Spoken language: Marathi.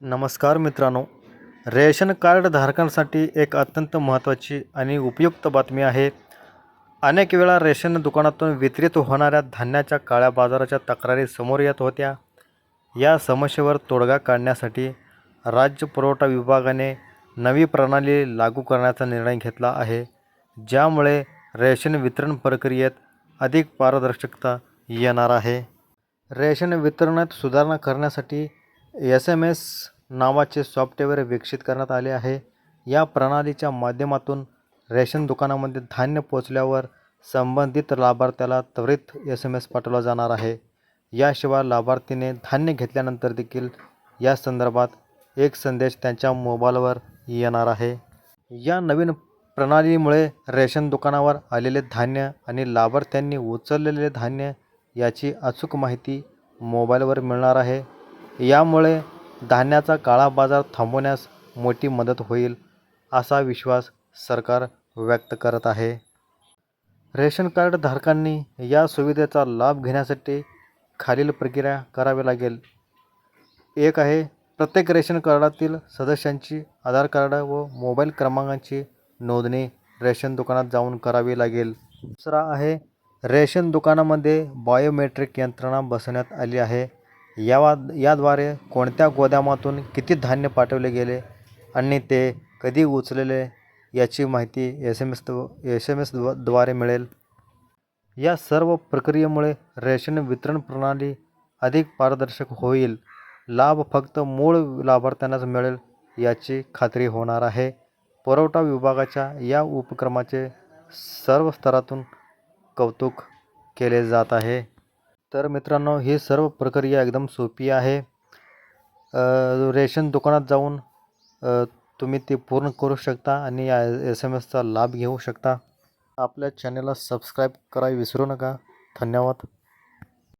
नमस्कार मित्रांनो. रेशन कार्ड धारकांसाठी एक अत्यंत महत्त्वाची आणि उपयुक्त बातमी आहे. अनेक वेळा रेशन दुकानातून वितरित होणाऱ्या धान्याच्या काळ्या बाजाराच्या तक्रारी समोर येत होत्या. या समस्येवर तोडगा काढण्यासाठी राज्य पुरवठा विभागाने नवी प्रणाली लागू करण्याचा निर्णय घेतला आहे. ज्यामुळे रेशन वितरण प्रक्रियेत अधिक पारदर्शकता येणार आहे. रेशन वितरणात सुधारणा करण्यासाठी एस एम एस नावाचे सॉफ्टवेअर विकसित करण्यात आले आहे. या प्रणालीच्या माध्यमातून रेशन दुकानामध्ये धान्य पोचल्यावर संबंधित लाभार्थ्याला त्वरित एस एम एस पाठवला जाणार आहे. याशिवाय लाभार्थीने धान्य घेतल्यानंतर देखील या संदर्भात एक संदेश त्यांच्या मोबाईलवर येणार आहे. या नवीन प्रणालीमुळे रेशन दुकानावर आलेले धान्य आणि लाभार्थ्यांनी उचललेले धान्य याची अचूक माहिती मोबाईलवर मिळणार आहे. यामुळे धान्याचा काळा बाजार थांबवण्यास मोठी मदत होईल असा विश्वास सरकार व्यक्त करत आहे. रेशन कार्ड धारकांनी या सुविधेचा लाभ घेण्यासाठी खालील प्रक्रिया करावी लागेल. एक आहे प्रत्येक रेशन कार्डातील सदस्यांची आधार कार्ड व मोबाईल क्रमांकांची नोंदणी रेशन दुकानात जाऊन करावी लागेल. दुसरा आहे रेशन दुकानामध्ये बायोमेट्रिक यंत्रणा बसवण्यात आली आहे. यावा याद्वारे कोणत्या गोदामातून किती धान्य पाठवले गेले आणि ते कधी उचलले याची माहिती S M S S M एसद्वारे मिळेल. या सर्व प्रक्रियेमुळे रेशन वितरण प्रणाली अधिक पारदर्शक होईल. लाभ फक्त मूळ लाभार्थ्यांनाच मिळेल याची खात्री होणार आहे. पुरवठा विभागाच्या या उपक्रमाचे सर्व स्तरातून कौतुक केले जात आहे. तर मित्रांनो ही सर्व प्रक्रिया एकदम सोपी आहे. रेशन दुकानात जाऊन तुम्ही ते पूर्ण करू शकता आणि या एस एम एसचा लाभ घेऊ शकता. आपल्या चॅनलला सबस्क्राईब करायला विसरू नका. धन्यवाद.